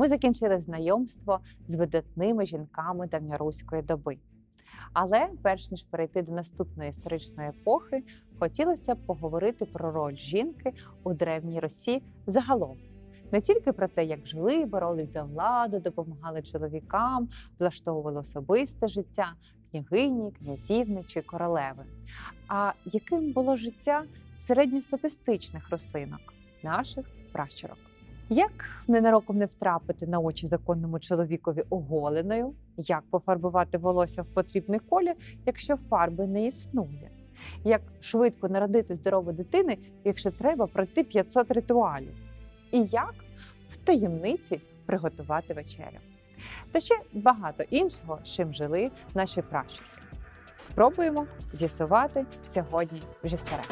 Ми закінчили знайомство з видатними жінками давньоруської доби. Але перш ніж перейти до наступної історичної епохи, хотілося б поговорити про роль жінки у древній Росі загалом. Не тільки про те, як жили, боролись за владу, допомагали чоловікам, влаштовували особисте життя, княгині, князівни чи королеви. А яким було життя середньостатистичних росинок, наших пращурок? Як ненароком не втрапити на очі законному чоловікові оголеною? Як пофарбувати волосся в потрібний колір, якщо фарби не існує? Як швидко народити здорову дитини, якщо треба пройти 500 ритуалів? І як в таємниці приготувати вечерю? Та ще багато іншого, чим жили наші пращурки. Спробуємо з'ясувати сьогодні в Жістере.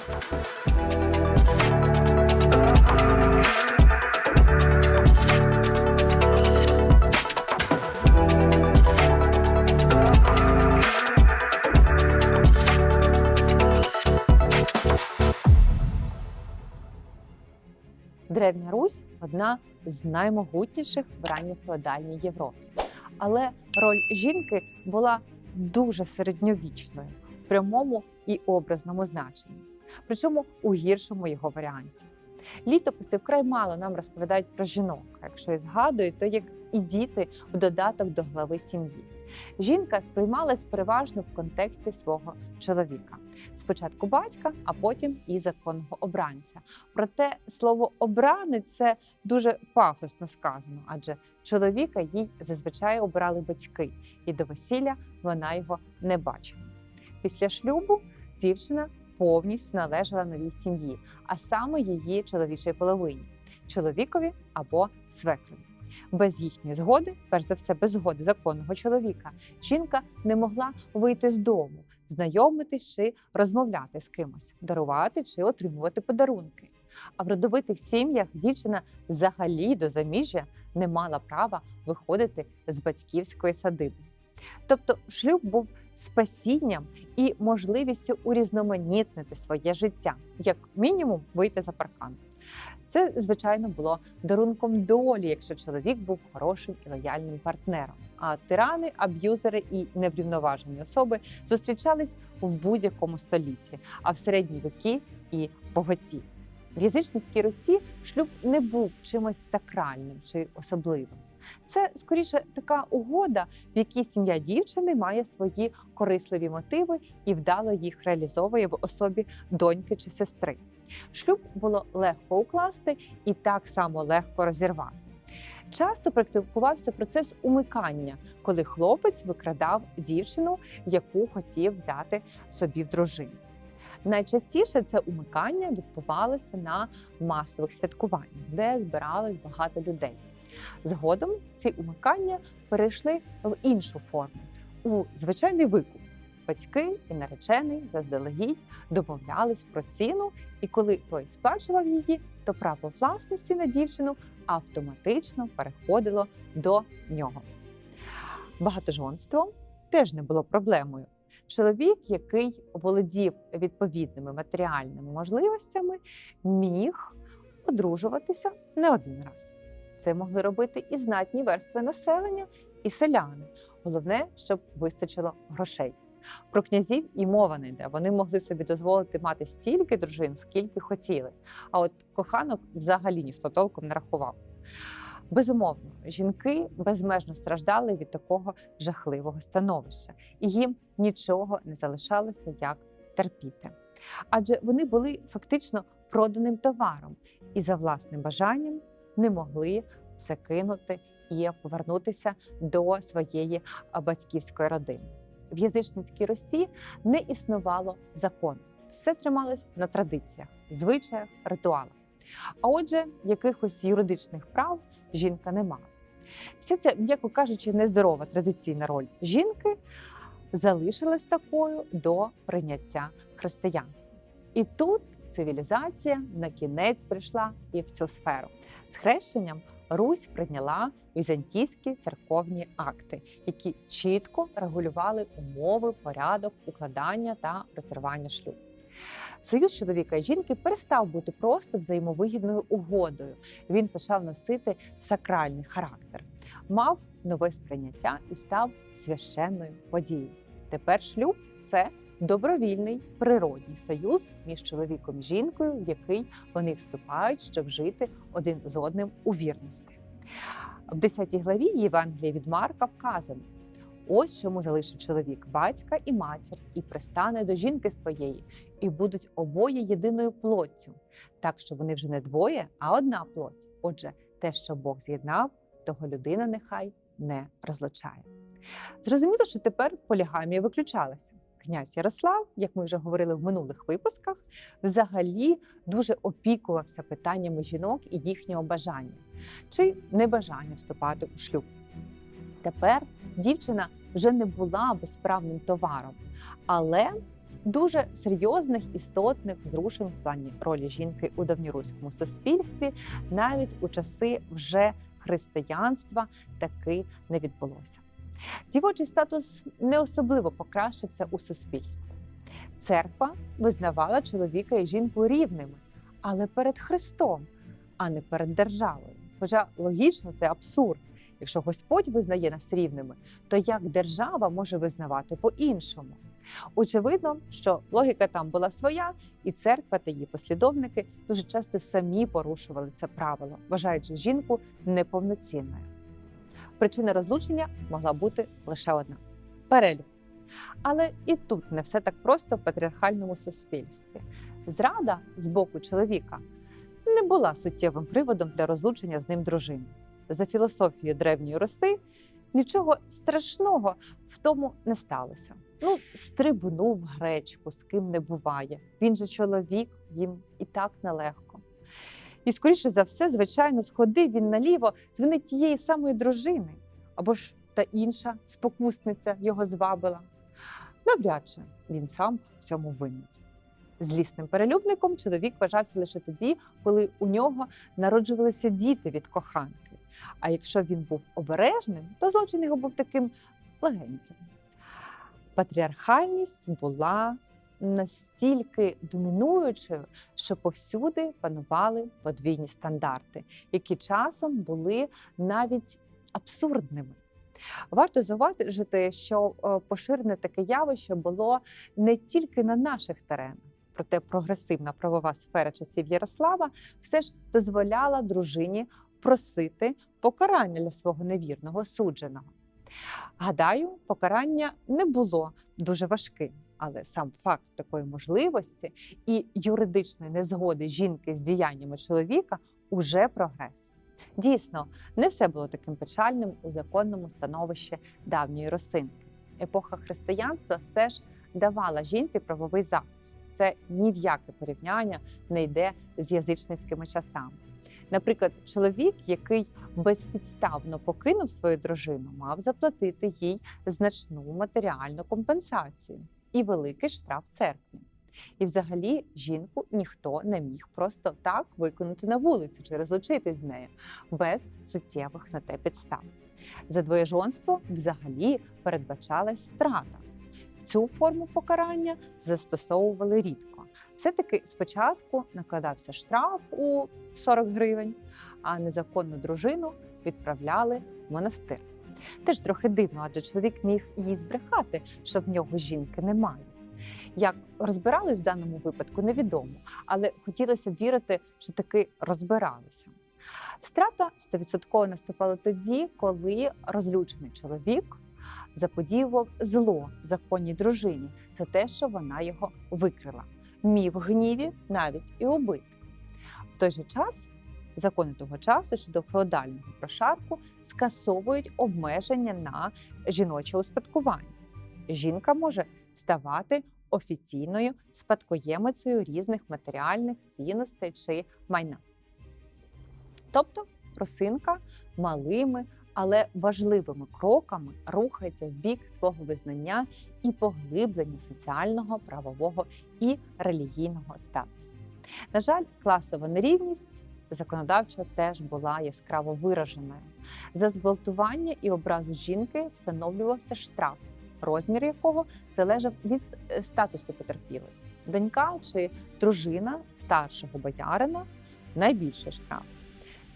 Древня Русь одна з наймогутніших в ранньофеодальній Європі. Але роль жінки була дуже середньовічною в прямому і образному значенні, причому у гіршому його варіанті. Літописи вкрай мало нам розповідають про жінок. Якщо і згадують, то як і діти в додаток до глави сім'ї. Жінка сприймалась переважно в контексті свого чоловіка. Спочатку батька, а потім і законного обранця. Проте слово обранець це дуже пафосно сказано, адже чоловіка їй зазвичай обирали батьки, і до весілля вона його не бачила. Після шлюбу дівчина повністю належала новій сім'ї, а саме її чоловічій половині чоловікові або свекрові. Без їхньої згоди, перш за все, без згоди законного чоловіка, жінка не могла вийти з дому, знайомитись чи розмовляти з кимось, дарувати чи отримувати подарунки. А в родовитих сім'ях дівчина взагалі до заміжжя не мала права виходити з батьківської садиби. Тобто шлюб був спасінням і можливістю урізноманітнити своє життя, як мінімум вийти за паркан. Це, звичайно, було дарунком долі, якщо чоловік був хорошим і лояльним партнером. А тирани, аб'юзери і неврівноважені особи зустрічались в будь-якому столітті, а в середні віки і боготі. В язичницькій Русі шлюб не був чимось сакральним чи особливим. Це скоріше така угода, в якій сім'я дівчини має свої корисливі мотиви і вдало їх реалізовує в особі доньки чи сестри. Шлюб було легко укласти і так само легко розірвати. Часто практикувався процес умикання, коли хлопець викрадав дівчину, яку хотів взяти собі в дружину. Найчастіше це умикання відбувалося на масових святкуваннях, де збиралось багато людей. Згодом ці умикання перейшли в іншу форму у звичайний викуп. Батьки і наречений заздалегідь домовлялись про ціну, і коли той сплачував її, то право власності на дівчину автоматично переходило до нього. Багатожонство теж не було проблемою. Чоловік, який володів відповідними матеріальними можливостями, міг одружуватися не один раз. Це могли робити і знатні верстви населення, і селяни. Головне, щоб вистачило грошей. Про князів і мова не йде. Вони могли собі дозволити мати стільки дружин, скільки хотіли. А от коханок взагалі ніхто толком не рахував. Безумовно, жінки безмежно страждали від такого жахливого становища, і їм нічого не залишалося як терпіти. Адже вони були фактично проданим товаром і за власним бажанням не могли все кинути і повернутися до своєї батьківської родини. В язичницькій Росії не існувало закону. Все трималось на традиціях, звичаях, ритуалах. А отже, якихось юридичних прав жінка не мала. Вся ця, м'яко кажучи, нездорова традиційна роль жінки залишилась такою до прийняття християнства. І тут цивілізація на кінець прийшла і в цю сферу. З хрещенням Русь прийняла візантійські церковні акти, які чітко регулювали умови, порядок, укладання та розірвання шлюбу. Союз чоловіка і жінки перестав бути просто взаємовигідною угодою. Він почав носити сакральний характер, мав нове сприйняття і став священною подією. Тепер шлюб це добровільний природній союз між чоловіком і жінкою, в який вони вступають, щоб жити один з одним у вірності. В 10 главі Євангелія від Марка вказано: ось чому залишить чоловік батька і матір, і пристане до жінки своєї, і будуть обоє єдиною плоттю, так що вони вже не двоє, а одна плоть. Отже, те, що Бог з'єднав, того людина нехай не розлучає. Зрозуміло, що тепер полігамія виключалася. Князь Ярослав, як ми вже говорили в минулих випусках, взагалі дуже опікувався питаннями жінок і їхнього бажання чи небажання вступати у шлюб. Тепер дівчина вже не була безправним товаром, але дуже серйозних істотних зрушень в плані ролі жінки у давньоруському суспільстві навіть у часи вже християнства таки не відбулося. Дівочий статус не особливо покращився у суспільстві. Церква визнавала чоловіка і жінку рівними, але перед Христом, а не перед державою. Хоча логічно це абсурд. Якщо Господь визнає нас рівними, то як держава може визнавати по-іншому? Очевидно, що логіка там була своя, і церква та її послідовники дуже часто самі порушували це правило, вважаючи жінку неповноцінною. Причина розлучення могла бути лише одна перелюб. Але і тут не все так просто в патріархальному суспільстві. Зрада з боку чоловіка не була суттєвим приводом для розлучення з ним дружини. За філософією древньої роси нічого страшного в тому не сталося. Ну, стрибнув гречку, з ким не буває. Він же чоловік, їм і так нелегко. І, скоріше за все, звичайно, сходив він наліво з вини тієї самої дружини, або ж та інша спокусниця його звабила. Навряд чи він сам в цьому винний. Злісним перелюбником чоловік вважався лише тоді, коли у нього народжувалися діти від коханки. А якщо він був обережним, то злочин його був таким легеньким. Патріархальність була настільки домінуючою, що повсюди панували подвійні стандарти, які часом були навіть абсурдними. Варто зауважити, що е, поширене таке явище було не тільки на наших теренах. Проте прогресивна правова сфера часів Ярослава все ж дозволяла дружині просити покарання для свого невірного судженого. Гадаю, покарання не було дуже важким, але сам факт такої можливості і юридичної незгоди жінки з діяннями чоловіка уже прогрес. Дійсно, не все було таким печальним у законному становищі давньої росинки. Епоха християнства все ж давала жінці правовий захист. Це ні в яке порівняння не йде з язичницькими часами. Наприклад, чоловік, який безпідставно покинув свою дружину, мав заплатити їй значну матеріальну компенсацію і великий штраф церкві. І, взагалі, жінку ніхто не міг просто так виконати на вулицю чи розлучитись з нею без суттєвих на те підстав. За двоєжонство взагалі передбачалась страта. Цю форму покарання застосовували рідко. Все-таки спочатку накладався штраф у 40 гривень, а незаконну дружину відправляли в монастир. Теж трохи дивно, адже чоловік міг їй збрехати, що в нього жінки немає. Як розбирались в даному випадку, невідомо, але хотілося б вірити, що таки розбиралися. Страта 100% наступала тоді, коли розлючений чоловік заподіював зло законній дружині за те, що вона його викрила, мів гніві навіть і убити. В той же час закони того часу щодо феодального прошарку скасовують обмеження на жіноче успадкування. Жінка може ставати офіційною спадкоємицею різних матеріальних цінностей чи майна. Тобто росинка малими, але важливими кроками рухається в бік свого визнання і поглиблення соціального, правового і релігійного статусу. На жаль, класова нерівність законодавчо теж була яскраво вираженою. За зґвалтування і образу жінки встановлювався штраф, розмір якого залежав від е, статусу потерпілої. Донька чи дружина старшого боярина найбільший штраф,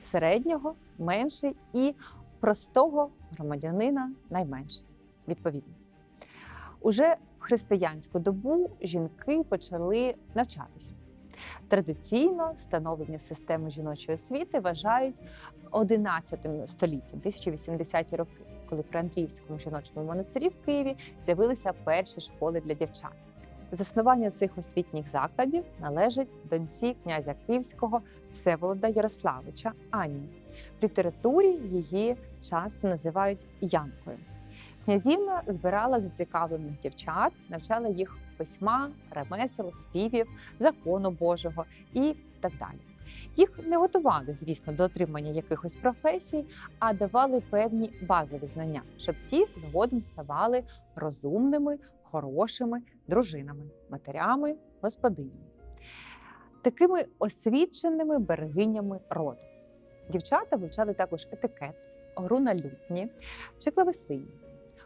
середнього менший і простого громадянина найменший. Відповідно. Уже в християнську добу жінки почали навчатися. Традиційно встановлення системи жіночої освіти вважають 11 століттям, 1080-ті роки, коли при Андріївському жіночому монастирі в Києві з'явилися перші школи для дівчат. Заснування цих освітніх закладів належить доньці князя Київського Всеволода Ярославича Анні. В літературі її часто називають Янкою. Князівна збирала зацікавлених дівчат, навчала їх письма, ремесел, співів, закону Божого і так далі. Їх не готували, звісно, до отримання якихось професій, а давали певні базові знання, щоб ті згодом ставали розумними, хорошими дружинами, матерями, господинями, такими освіченими берегинями роду. Дівчата вивчали також етикет, гру на лютні чи клавесині,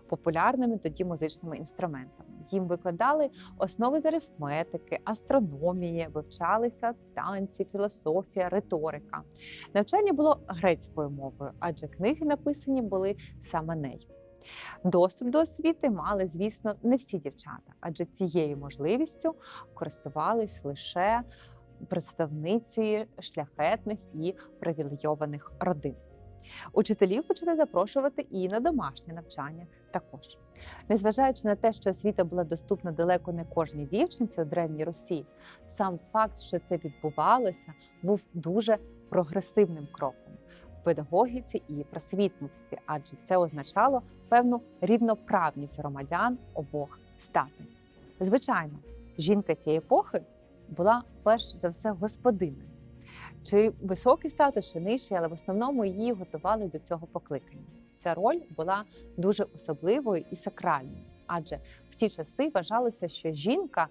популярними тоді музичними інструментами. Їм викладали основи з арифметики, астрономії, вивчалися танці, філософія, риторика. Навчання було грецькою мовою, адже книги написані були саме нею. Доступ до освіти мали, звісно, не всі дівчата, адже цією можливістю користувались лише представниці шляхетних і привілейованих родин. Учителів почали запрошувати і на домашнє навчання також. Незважаючи на те, що освіта була доступна далеко не кожній дівчинці у Древній Русі, сам факт, що це відбувалося, був дуже прогресивним кроком в педагогіці і просвітництві, адже це означало певну рівноправність громадян обох статей. Звичайно, жінка цієї епохи була перш за все господиною. Чи високий статус, чи нижчий, але в основному її готували до цього покликання. Ця роль була дуже особливою і сакральною, адже в ті часи вважалося, що жінка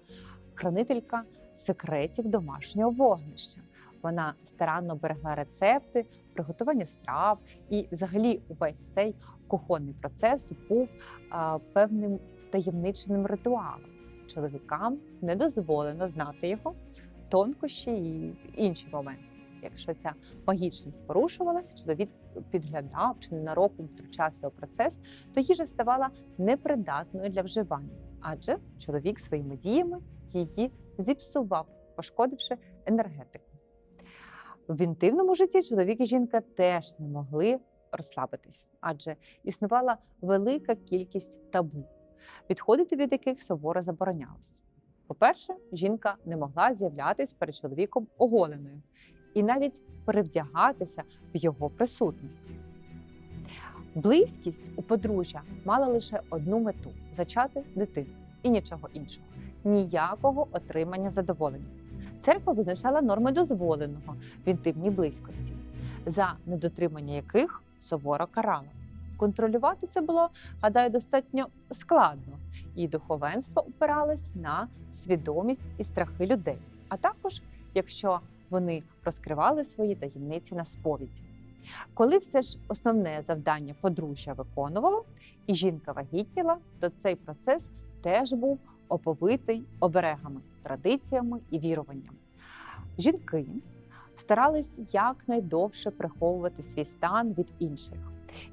хранителька секретів домашнього вогнища. Вона старанно берегла рецепти, приготування страв, і, взагалі, увесь цей кухонний процес був а, певним втаємниченим ритуалом. Чоловікам не дозволено знати його тонкощі і інші моменти. Якщо ця магічність порушувалася, чоловік підглядав чи ненароком втручався у процес, то їжа ставала непридатною для вживання, адже чоловік своїми діями її зіпсував, пошкодивши енергетику. В інтимному житті чоловік і жінка теж не могли розслабитись, адже існувала велика кількість табу, відходити від яких суворо заборонялось. По-перше, жінка не могла з'являтись перед чоловіком оголеною і навіть перевдягатися в його присутності. Близькість у подружжя мала лише одну мету зачати дитину і нічого іншого, ніякого отримання задоволення. Церква визначала норми дозволеного в інтимній близькості, за недотримання яких суворо карала. Контролювати це було, гадаю, достатньо складно, і духовенство опиралось на свідомість і страхи людей, а також якщо вони розкривали свої таємниці на сповіді. Коли все ж основне завдання подружжя виконувало, і жінка вагітніла, то цей процес теж був оповитий оберегами, традиціями і віруваннями. Жінки старались якнайдовше приховувати свій стан від інших.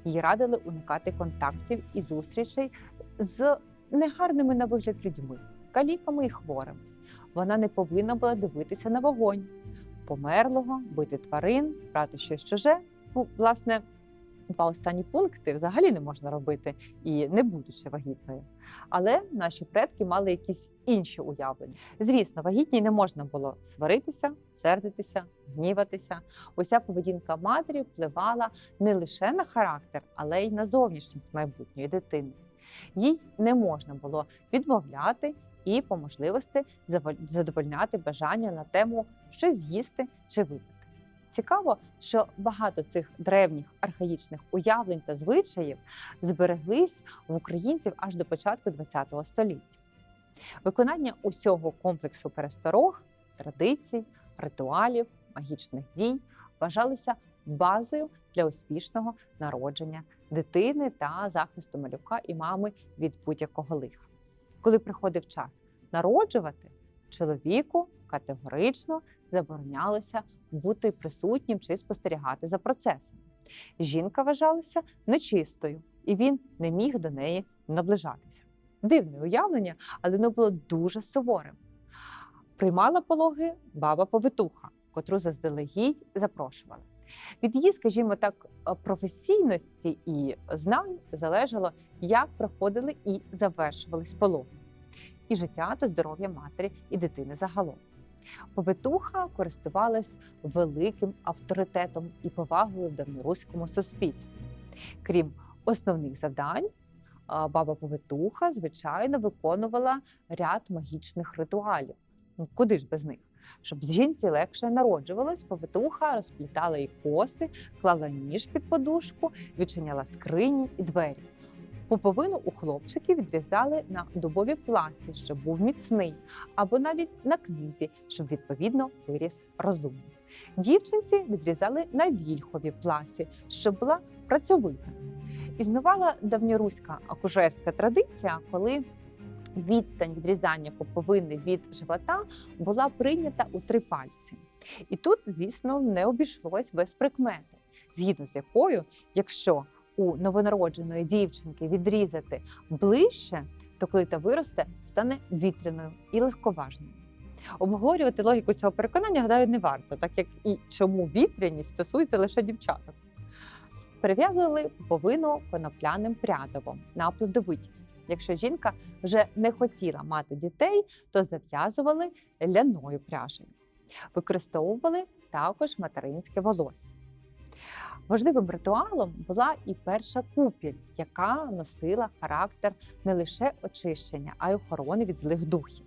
Їй радили уникати контактів і зустрічей з негарними на вигляд людьми, каліками і хворими. Вона не повинна була дивитися на вогонь, померлого, бити тварин, брати щось чуже. Ну, власне, два останні пункти взагалі не можна робити і не будучи вагітною. Але наші предки мали якісь інші уявлення. Звісно, вагітній не можна було сваритися, сердитися, гніватися. Уся поведінка матері впливала не лише на характер, але й на зовнішність майбутньої дитини. Їй не можна було відмовляти і по можливості задовольняти бажання на тему щось з'їсти чи випити. Цікаво, що багато цих древніх архаїчних уявлень та звичаїв збереглись в українців аж до початку ХХ століття. Виконання усього комплексу пересторог, традицій, ритуалів, магічних дій вважалися базою для успішного народження дитини та захисту малюка і мами від будь-якого лиха. Коли приходив час народжувати, чоловіку категорично заборонялося бути присутнім чи спостерігати за процесом. Жінка вважалася нечистою, і він не міг до неї наближатися. Дивне уявлення, але воно було дуже суворим. Приймала пологи баба повитуха, котру заздалегідь запрошували. Від її, скажімо так, професійності і знань залежало, як проходили і завершувались пологи, і життя та здоров'я матері і дитини загалом. Повитуха користувалась великим авторитетом і повагою в давньоруському суспільстві. Крім основних завдань, баба повитуха, звичайно, виконувала ряд магічних ритуалів. Ну, куди ж без них? Щоб жінці легше народжувалась, повитуха розплітала їй коси, клала ніж під подушку, відчиняла скрині і двері. Пуповину у хлопчиків відрізали на дубовій пласі, щоб був міцний, або навіть на книзі, щоб відповідно виріс розумний. Дівчинці відрізали на вільховій пласі, щоб була працьовита. Існувала давньоруська акушерська традиція, коли відстань відрізання поповини від живота була прийнята у три пальці. І тут, звісно, не обійшлось без прикмети, згідно з якою, якщо у новонародженої дівчинки відрізати ближче, то коли та виросте, стане вітряною і легковажною. Обговорювати логіку цього переконання, гадаю, не варто, так як і чому вітряність стосується лише дівчаток. Перев'язували пуповину конопляним прядовом на плодовитість. Якщо жінка вже не хотіла мати дітей, то зав'язували ляною пряжею. Використовували також материнське волосся. Важливим ритуалом була і перша купіль, яка носила характер не лише очищення, а й охорони від злих духів.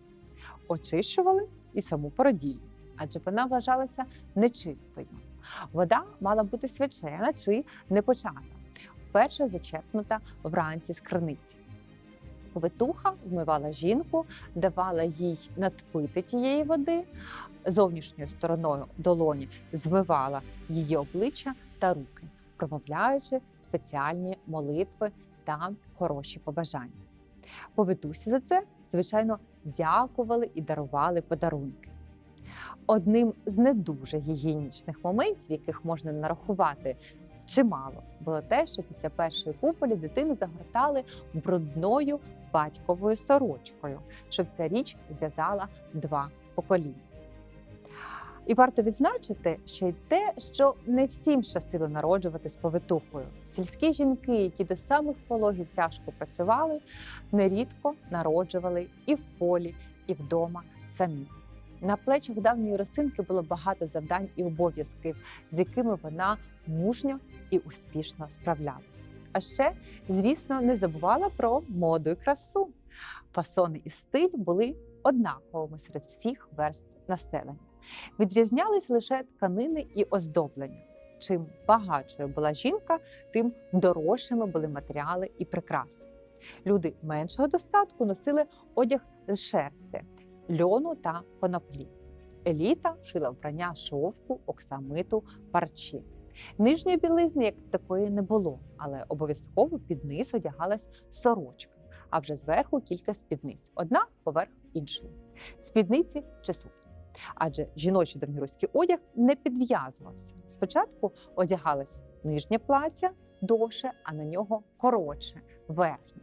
Очищували і саму породіль, адже вона вважалася нечистою. Вода мала бути свячена чи непочата, вперше зачерпнута вранці з криниці. Повитуха вмивала жінку, давала їй надпити тієї води, зовнішньою стороною долоні змивала її обличчя та руки, промовляючи спеціальні молитви та хороші побажання. Повитусі за це, звичайно, дякували і дарували подарунки. Одним з не дуже гігієнічних моментів, яких можна нарахувати чимало, було те, що після першої куполі дитину загортали брудною батьковою сорочкою, щоб ця річ зв'язала два покоління. І варто відзначити ще й те, що не всім щастило народжувати з повитухою. Сільські жінки, які до самих пологів тяжко працювали, нерідко народжували і в полі, і вдома самі. На плечах давньої росинки було багато завдань і обов'язків, з якими вона мужньо і успішно справлялась. А ще, звісно, не забувала про моду і красу. Фасони і стиль були однаковими серед всіх верст населення. Відрізнялись лише тканини і оздоблення. Чим багатшою була жінка, тим дорожчими були матеріали і прикраси. Люди меншого достатку носили одяг з шерсті, льону та коноплі. Еліта шила вбрання шовку, оксамиту, парчі. Нижньої білизни як такої не було, але обов'язково під низ одягалась сорочка, а вже зверху кілька спідниць, одна поверх іншої. Спідниці чи сукні. Адже жіночий давньоруський одяг не підв'язувався. Спочатку одягалось нижнє плаття довше, а на нього коротше, верхнє.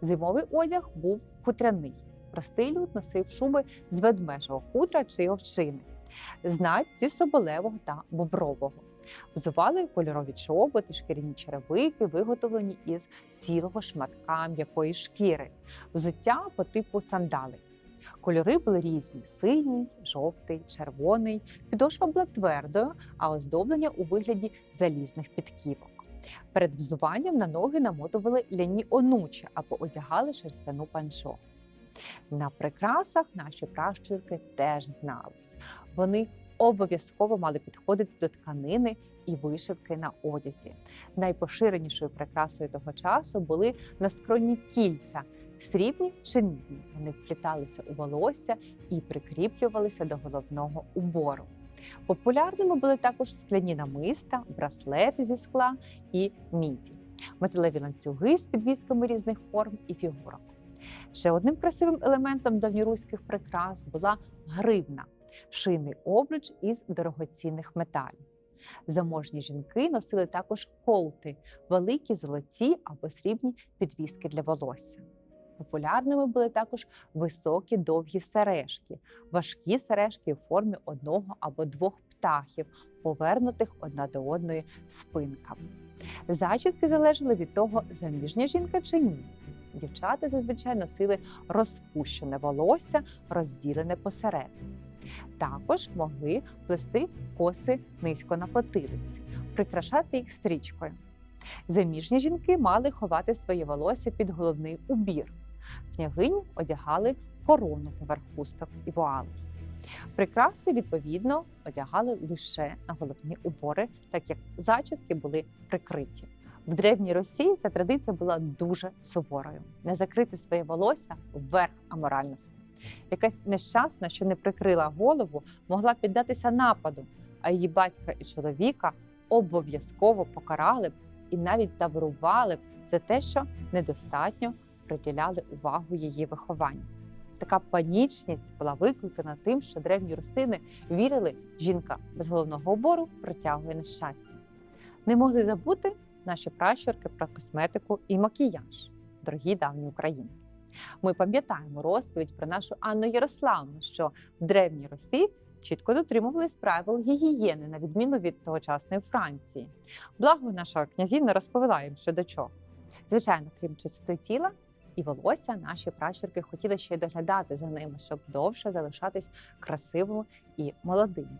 Зимовий одяг був хутряний. Простий люд носив шуби з ведмежого хутра чи овчини, знать зі соболевого та бобрового. Взували кольорові чоботи, шкіряні черевики, виготовлені із цілого шматка м'якої шкіри, взуття по типу сандалик. Кольори були різні: синій, жовтий, червоний. Підошва була твердою, а оздоблення у вигляді залізних підківок. Перед взуванням на ноги намотували ляні онучі або одягали шерстяну панчоху. На прикрасах наші пращурки теж знались. Вони обов'язково мали підходити до тканини і вишивки на одязі. Найпоширенішою прикрасою того часу були наскронні кільця, срібні чи мідні. Вони впліталися у волосся і прикріплювалися до головного убору. Популярними були також скляні намиста, браслети зі скла і міді, металеві ланцюги з підвісками різних форм і фігурок. Ще одним красивим елементом давньоруських прикрас була гривна шийний обруч із дорогоцінних металів. Заможні жінки носили також колти, великі золоті або срібні підвіски для волосся. Популярними були також високі довгі сережки, важкі сережки у формі одного або двох птахів, повернутих одна до одної спинками. Зачіски залежали від того, заміжня жінка чи ні. Дівчата зазвичай носили розпущене волосся, розділене посередині. Також могли плести коси низько на потилиці, прикрашати їх стрічкою. Заміжні жінки мали ховати своє волосся під головний убір. Княгині одягали корону поверх хусток і вуалей. Прикраси, відповідно, одягали лише на головні убори, так як зачіски були прикриті. В древній Росії ця традиція була дуже суворою. Не закрити своє волосся верх аморальності. Якась нещасна, що не прикрила голову, могла піддатися нападу, а її батька і чоловіка обов'язково покарали б і навіть таврували б за те, що недостатньо приділяли увагу її вихованню. Така панічність була викликана тим, що древні русини вірили, жінка без головного убору притягує нещастя. Не могли забути наші пращурки про косметику і макіяж, дорогі давні українки. Ми пам'ятаємо розповідь про нашу Анну Ярославну, що в древній Росії чітко дотримувались правил гігієни, на відміну від тогочасної Франції. Благо наша князівна розповіла їм, що до чого. Звичайно, крім чистоти тіла і волосся, наші пращурки хотіли ще й доглядати за ними, щоб довше залишатись красивими і молодими.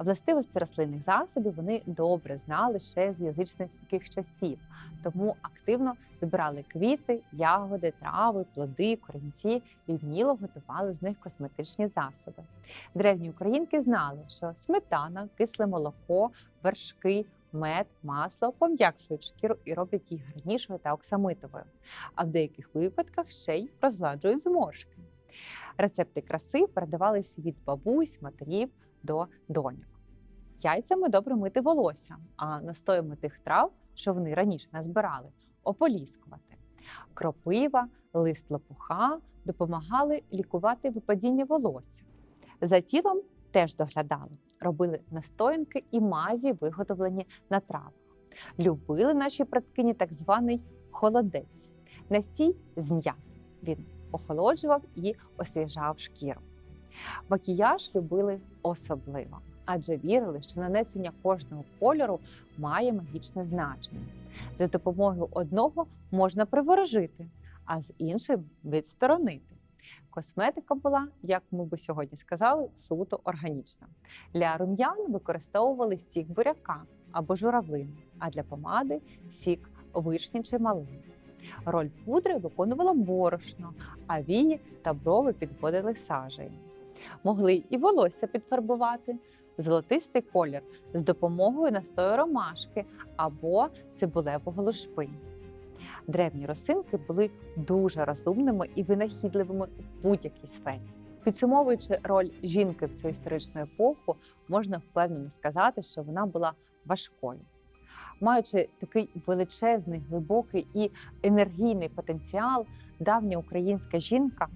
Властивості рослинних засобів вони добре знали ще з язичницьких часів, тому активно збирали квіти, ягоди, трави, плоди, корінці і вміло готували з них косметичні засоби. Древні українки знали, що сметана, кисле молоко, вершки, мед, масло пом'якшують шкіру і роблять її гарнішою та оксамитовою, а в деяких випадках ще й розгладжують зморшки. Рецепти краси передавались від бабусь, матерів до доньок. Яйцями добре мити волосся, а настоями тих трав, що вони раніше назбирали, ополіскувати. Кропива, лист лопуха допомагали лікувати випадіння волосся. За тілом теж доглядали, робили настоянки і мазі, виготовлені на травах. Любили наші предкині так званий холодець, настій з м'яти. Він охолоджував і освіжав шкіру. Макіяж любили особливо, адже вірили, що нанесення кожного кольору має магічне значення. За допомогою одного можна приворожити, а з іншим відсторонити. Косметика була, як ми би сьогодні сказали, суто органічна. Для рум'ян використовували сік буряка або журавлини, а для помади сік вишні чи малини. Роль пудри виконувала борошно, а вії та брови підводили сажею. Могли і волосся підфарбувати, золотистий колір з допомогою настою ромашки або цибулевого лушпиню. Древні росинки були дуже розумними і винахідливими в будь-якій сфері. Підсумовуючи роль жінки в цю історичну епоху, можна впевнено сказати, що вона була важкою. Маючи такий величезний, глибокий і енергійний потенціал, давня українська жінка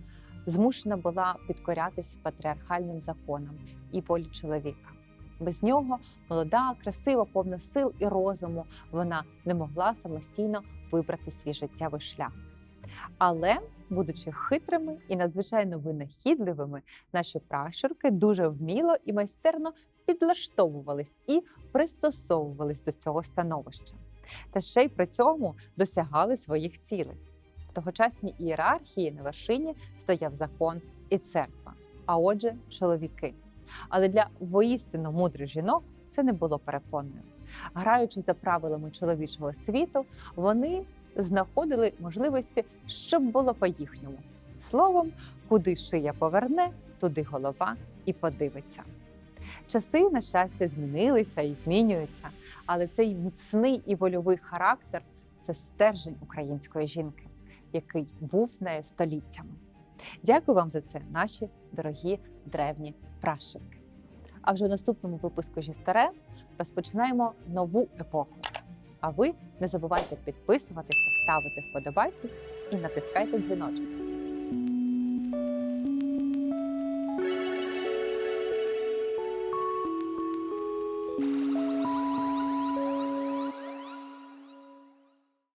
змушена була підкорятися патріархальним законам і волі чоловіка. Без нього молода, красива, повна сил і розуму, вона не могла самостійно вибрати свій життєвий шлях. Але, будучи хитрими і надзвичайно винахідливими, наші пращурки дуже вміло і майстерно підлаштовувались і пристосовувались до цього становища, та ще й при цьому досягали своїх цілей. Тогочасній ієрархії на вершині стояв закон і церква, а отже, чоловіки. Але для воістину мудрих жінок це не було перепоною. Граючи за правилами чоловічого світу, вони знаходили можливості, щоб було по-їхньому. Словом, куди шия поверне, туди голова і подивиться. Часи, на щастя, змінилися і змінюються, але цей міцний і вольовий характер це стержень української жінки, який був з нею століттями. Дякую вам за це, наші дорогі древні пращурки. А вже в наступному випуску Жістаре розпочинаємо нову епоху. А ви не забувайте підписуватися, ставити вподобайки і натискайте дзвіночок.